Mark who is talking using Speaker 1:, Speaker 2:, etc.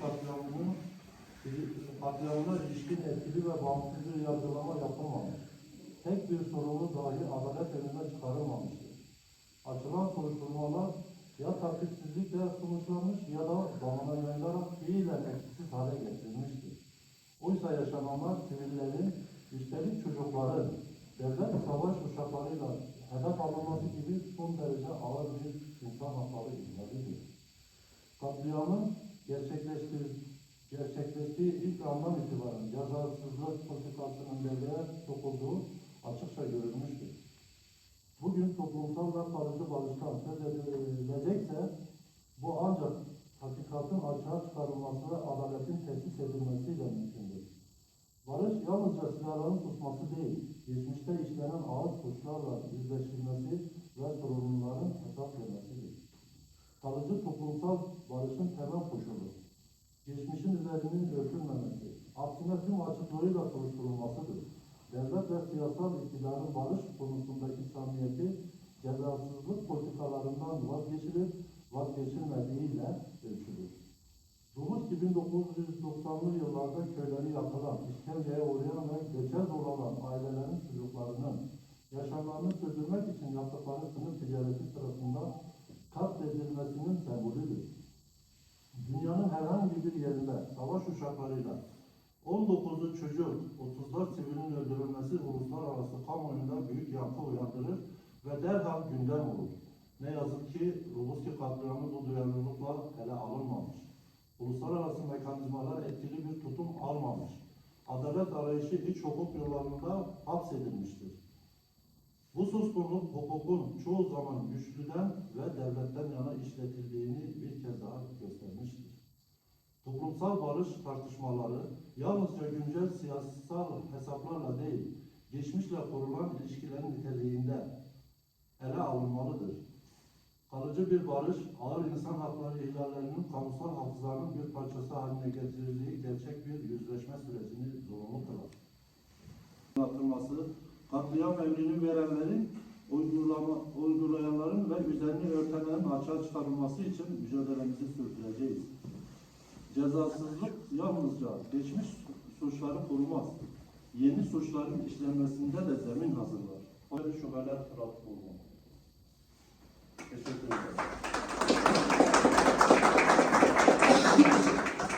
Speaker 1: katliamının katliamına ilişkin etkili ve bağımsız bir yargılama yapılmamış. Tek bir sorumlu dahi adalet önüne çıkarılmamıştır. Açılan soruşturmalar ya takipsizlikle sonuçlanmış ya da zamana yayılarak fiilen etkisiz hale getirilmiştir. Oysa yaşananlar sivillerin, üstelik çocukların, devlet savaş uşaklarıyla hedef alınması gibi son derece ağır bir insan hakları ihlalidir. Katliamın gerçekleştiği, gerçekleştiği ilk andan itibaren cezasızlık politikasının devreye sokulduğu açıkça görülmüştür. Bugün toplumsal ve kalıcı barıştan söz edilecekse bu ancak hakikatin açığa çıkarılması ve adaletin tesis edilmesiyle mümkündür. Barış yalnızca silahların susması değil, geçmişte işlenen ağır suçlarla yüzleşilmesi ve sorumluların hesap vermesidir. Kalıcı toplumsal barışın temel koşulu, geçmişin üzerinin örtülmemesi, aksine tüm açıklığıyla soruşturulmasıdır. Devlet ve siyasal iktidarın barış konusundaki samimiyeti cezasızlık politikalarından vazgeçilip vazgeçilmediğiyle ölçülür. Gibi 1990'lı yıllarda köyleri yakılan, işkenceye uğrayan ve göçez olan ailelerin çocuklarının yaşamlarını sürdürmek için yaptıkları sınır ticareti sırasında katledilmesinin sembolüdür. Dünyanın herhangi bir yerinde savaş uçaklarıyla 19'u çocuk, 34 sivilin öldürülmesi uluslararası kamuoyunda büyük yankı uyandırır ve derhal gündem olur. Ne yazık ki Ruluski katliamı bu duyarlılıkla ele alınmamış. Uluslararası mekanizmalar etkili bir tutum almamış. Adalet arayışı iç hukuk yollarında hapsedilmiştir. Bu suskunluk hukukun çoğu zaman güçlüden devletten yana işletildiğini bir kez daha göstermiştir. Toplumsal barış tartışmaları yalnızca güncel siyasal hesaplarla değil, geçmişle kurulan ilişkilerin niteliğinde ele alınmalıdır. Kalıcı bir barış, ağır insan hakları ihlallerinin kamusal hafızanın bir parçası haline getirildiği gerçek bir yüzleşme sürecini zorunlu kılar. Anlatılması, katliam verenlerin, uygulama, örtenlerin açığa çıkarılması için mücadelemizi sürdüreceğiz. Cezasızlık yalnızca geçmiş suçları korumaz. Yeni suçların işlenmesinde de zemin hazırlar. Şüpheler tarafı olmalı.